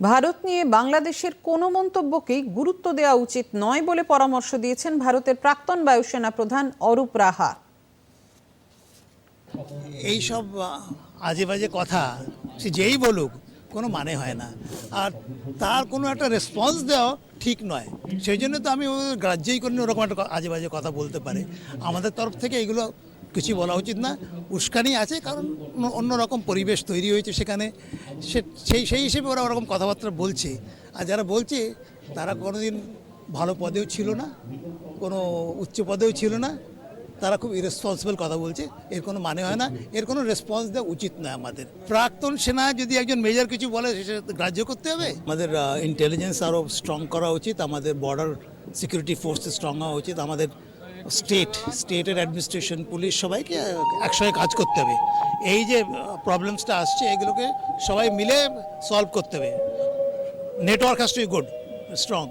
ভারত নিয়ে বাংলাদেশের কোনো মন্তব্যকেই গুরুত্ব দেওয়া উচিত নয় বলে পরামর্শ দিয়েছেন ভারতের প্রাক্তন বায়ুসেনা প্রধান অরূপ রাহা। এইসব আজে বাজে কথা, সে যেই বলুক, কোনো মানে হয় না। আর তার কোনো একটা রেসপন্স দেওয়া ঠিক নয়। সেই জন্য তো আমি গ্রাহ্যই করিনি ওরকম একটা আজে বাজে কথা বলতে পারে। আমাদের তরফ থেকে এগুলো কিছু বলা উচিত না। উস্কানি আছে, কারণ অন্য- অন্যরকম পরিবেশ তৈরি হয়েছে সেখানে। সেই সেই হিসেবে ওরা ওরকম কথাবার্তা বলছে। আর যারা বলছে, তারা কোনোদিন ভালো পদেও ছিল না, কোনো উচ্চ পদেও ছিল না। তারা খুব ইরেসপন্সিবল কথা বলছে, এর কোনো মানে হয় না। এর কোনো রেসপন্স দেওয়া উচিত নয় আমাদের। প্রাক্তন সেনা যদি একজন মেজর কিছু বলে, সেটা গ্রাহ্য করতে হবে। আমাদের ইন্টেলিজেন্স আরও স্ট্রং করা উচিত, আমাদের বর্ডার সিকিউরিটি ফোর্স স্ট্রং হওয়া উচিত, আমাদের স্টেট, স্টেটের অ্যাডমিনিস্ট্রেশন পুলিশ সবাইকে একসঙ্গে কাজ করতে হবে। এই যে প্রবলেমসটা আসছে, এগুলোকে সবাই মিলে সলভ করতে হবে। Network has to good strong